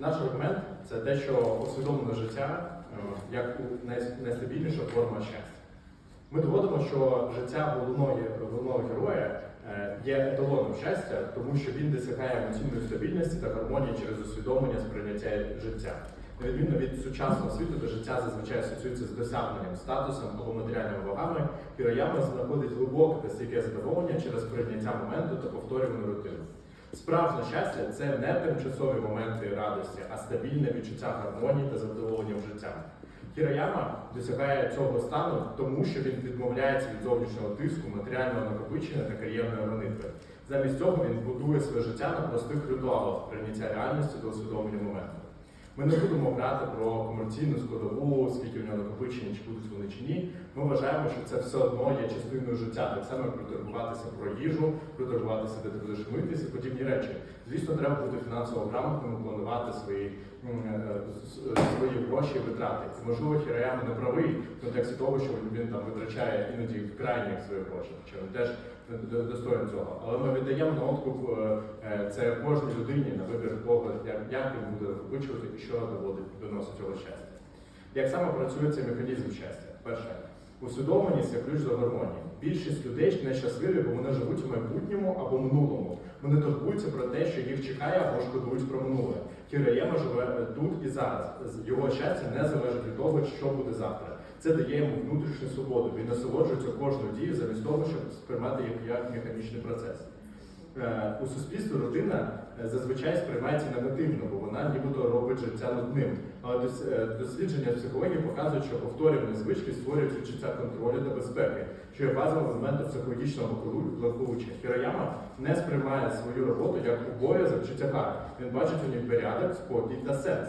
Наш аргумент це те, що усвідомлене життя е, як найстабільніша форма щастя. Ми доводимо, що життя головного, головного героя е, є еталоном щастя, тому що він досягає емоційної стабільності та гармонії через усвідомлення сприйняття життя. На відміну від сучасного світу, де життя зазвичай асоціюється з досягненням, статусом або матеріальними вагами, Хірояма знаходить глибоке та стійке задоволення через прийняття моменту та повторювану рутину. Справжнє щастя це не тимчасові моменти радості, а стабільне відчуття гармонії та задоволення в життя. Кіраяма досягає цього стану, тому що він відмовляється від зовнішнього тиску, матеріального накопичення та кар'єрної гонитви. Замість цього він будує своє життя на простих ритуалах прийняття реальності та усвідомлення моменту. Ми не будемо грати про комерційну складову, скільки в нього накопичення, чи будуть вони чи ні. Ми вважаємо, що це все одно є частиною життя, так само як проторгуватися про їжу, проторгуватися, де ти будеш митися, подібні речі. Звісно, треба бути фінансово грамотним, планувати свої, е, свої гроші і витрати. Можливо, Хірояма не правий в контексті того, що він там витрачає іноді крайні свої гроші, хоча він теж достоин цього. Але ми віддаємо на откуп е, е, це кожній людині на вибір того, як, він буде накопичувати і що доводить доносить цього щастя. Як саме працює цей механізм щастя? Перше, усвідомленість є ключ до гармонії. Більшість людей нещасливі, бо вони живуть у майбутньому або минулому. Вони турбуються про те, що їх чекає або шкодують про минуле. Кіраєма живе тут і зараз. Його щастя не залежить від того, що буде завтра. Це дає йому внутрішню свободу. Він насолоджується кожною дією замість того, щоб сприймати їх як механічний процес. Е, У суспільстві родина е, зазвичай сприймається негативно, бо вона нібито робить життя нудним. Але е, дослідження психології показують, що повторювані звички створюють відчуття контролю та безпеки, що є базовим елементом психологічного благополу- благополуччя. Хірояма не сприймає свою роботу як обов'язок чи тягар. Він бачить у ній порядок, спокій та сенс.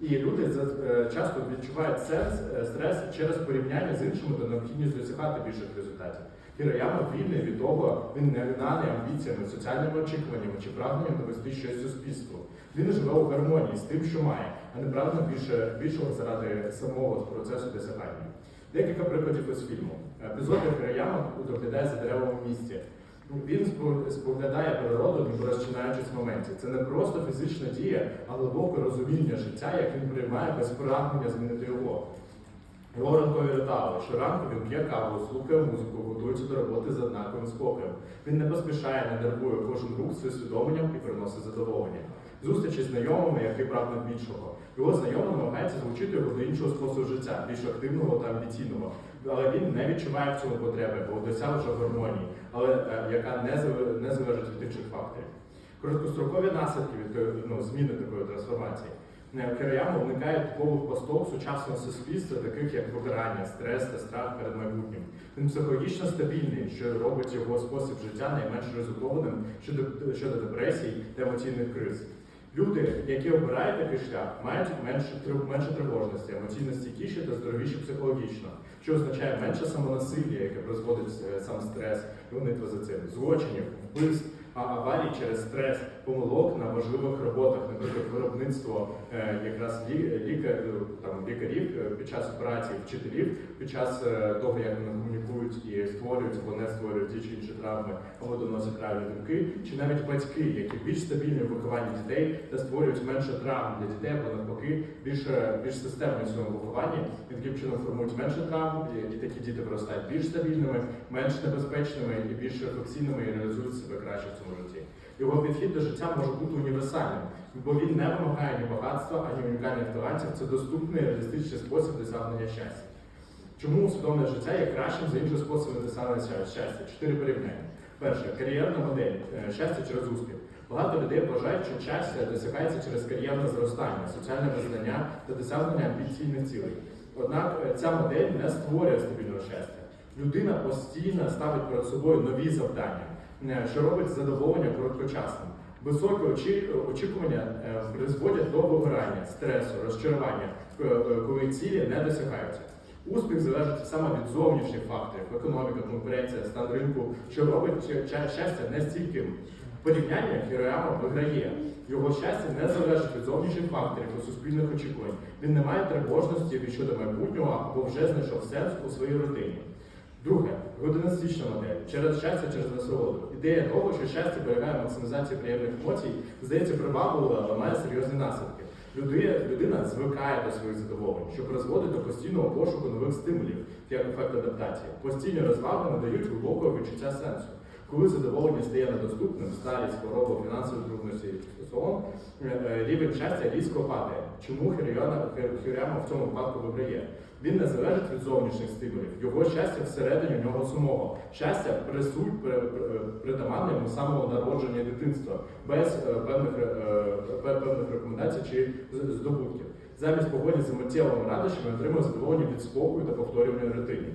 І люди е, часто відчувають е, стрес через порівняння з іншими та необхідність досягати більших результатів. Хірояма вільний від того, він не гнаний амбіціями, соціальними очікуваннями чи прагненням довести щось суспільству. Він живе у гармонії з тим, що має, а не прагне більше, більшого заради самого процесу досягання. Декілька прикладів із фільму. Епізод, де Хірояма доглядає за деревом в місті. Він споглядає природу, ніби розчинаючись в моменті. Це не просто фізична дія, а глибоке розуміння життя, як він приймає без прагнення змінити його. Його ранкові ритуали. Щоранку він п'є каву, слухає музику, готується до роботи з однаковим спокоєм. Він не поспішає, не нервує кожен рух з усвідомленням і приносить задоволення. Зустрічі з знайомими, які прагнуть більшого. Його знайомий намагається залучити його до іншого способу життя, більш активного та амбіційного. Але він не відчуває в цьому потреби, бо досяг вже гармонії, але е, яка не, не залежить від інших факторів. Короткострокові наслідки від е, ну, зміни такої трансформації. Е, Кирияма уникає типових постов сучасного суспільства, таких як вигорання, стрес та страх перед майбутнім. Він психологічно стабільний, що робить його спосіб життя найменш ризикованим щодо, щодо депресій та емоційних криз. Люди, які обирають такий шлях, мають менше, менше тривожності, емоційно стійкіші та здоровіші психологічно, що означає менше самонасилля, яке призводить е, сам стрес за цим, злочинів, вбивств, аварій через стрес, помилок на важливих роботах, наприклад, виробництво е, якраз лі, лікар, е, там, лікарів е, під час операції, вчителів, під час того, як вони комунікують і створюють не створюють ті чи інші травми, або доносять правильні думки, чи навіть батьки, які більш стабільні в вихованні дітей та створюють менше травм для дітей, або навпаки, більш, більш системні в своєму вихованні, і таким чином формують менше травм, і, такі діти виростають більш стабільними, менш небезпечними і більш ефективними і реалізують себе краще в цьому житті. Його підхід до життя може бути універсальним, бо він не вимагає ні багатства, ані унікальних талантів. Це доступний реалістичний спосіб досягнення щастя. Чому усвідомлене життя є кращим за інші способи досягнення щастя? Чотири порівняння. Перше кар'єрна модель е, щастя через успіх. Багато людей вважають, що щастя досягається через кар'єрне зростання, соціальне визнання та досягнення амбіційних цілей. Однак е, ця модель не створює стабільного щастя. Людина постійно ставить перед собою нові завдання, що робить задоволення короткочасним. Високі очі- очікування е, призводять до вигорання, стресу, розчарування, е, е, коли цілі не досягаються. Успіх залежить саме від зовнішніх факторів, економіка, конкуренція, стан ринку, що робить ща- ща- щастя не стійким. В порівнянні Хірояма виграє. Його щастя не залежить від зовнішніх факторів і суспільних очікувань. Він не має тривожності щодо майбутнього або вже знайшов сенс у своїй рутині. Друге, годинастична модель через щастя, через насолоду. Ідея того, що щастя в максимізації приємних емоцій, здається привабливо, але має серйозні наслідки. Людина звикає до своїх задоволень, що призводить до постійного пошуку нових стимулів, як ефект адаптації. Постійні розваги надають глибокого відчуття сенсу. Коли задоволення стає недоступним, старість, хвороба, фінансові трудності сон, е, рівень щастя різко падає. Чому Хіряма в цьому випадку виграє? Він не залежить від зовнішніх стимулів. Його щастя всередині в нього самого. Щастя присуть при- при- притаманне йому самого народження дитинства, без е, певних, е, певних рекомендацій чи здобутків. Замість погоні за миттєвими радощами отримує задоволення від спокою та повторювання рутини.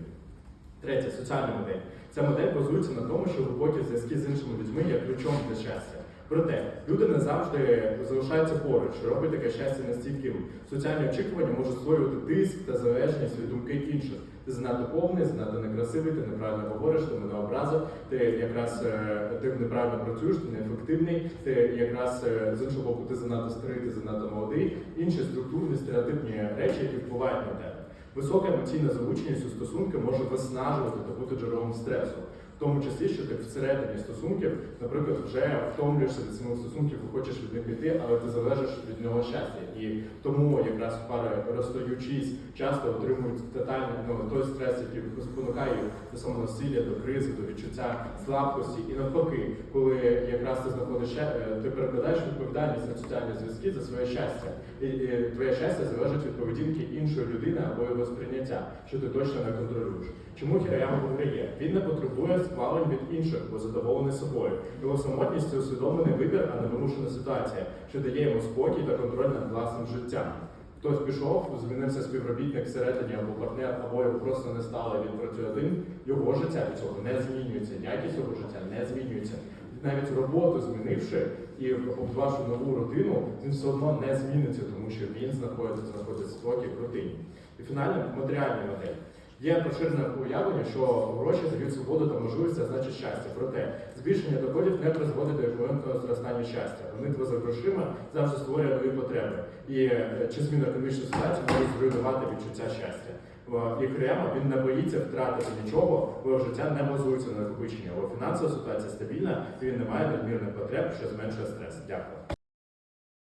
Третє соціальна модель. Ця модель базується на тому, що глибокі зв'язки з іншими людьми є ключом для щастя. Проте люди не завжди залишаються поруч, що робить таке щастя нестійким. Соціальні очікування можуть створювати тиск та залежність від думки інших. Ти занадто повний, занадто некрасивий, ти неправильно говориш, ти мене образив, ти якраз е, ти неправильно працюєш, ти неефективний, ти якраз е, з іншого боку, ти занадто старий, ти занадто молодий. Інші структурні стереотипні речі, які впливають на тебе. Висока емоційна залученість у стосунки може виснажувати та бути джерелом стресу. В тому числі, що ти всередині стосунків, наприклад, вже втомлюєшся від самих стосунків хочеш від них піти, але ти залежиш від нього щастя. І тому якраз пари розстаючись, часто отримують тотальний ну, той стрес, який спонукає до самонасилля, до кризи, до відчуття слабкості. І навпаки, коли якраз ти знаходиш е, ти перекладаєш відповідальність на соціальні зв'язки за своє щастя. І, і твоє щастя залежить від поведінки іншої людини або його сприйняття, що ти точно не контролюєш. Чому Хіраяма виграє? Він не потребує схвалень від інших, бо задоволений собою. Його самотність це усвідомлений вибір, а не вимушена ситуація, що дає йому спокій та контроль над власним життям. Хтось пішов, змінився співробітник всередині або партнер, або його просто не стало, він працює один. Його життя від цього не змінюється, якість його життя не змінюється. Навіть роботу змінивши і побудувавши нову родину, він все одно не зміниться, тому що він знаходиться, знаходиться спокій в рутині. І фінально матеріальна модель. Є поширене уявлення, що гроші дають свободу та можливість, а значить щастя. Проте збільшення доходів не призводить до еквівалентного зростання щастя. Гонитва за грошима завжди створює нові потреби. І е, чи зміна економічної ситуації може зруйнувати відчуття щастя. І Крема він не боїться втратити нічого, бо життя не базується на накопиченні. Його фінансова ситуація стабільна, і він не має надмірних потреб, що зменшує стрес. Дякую.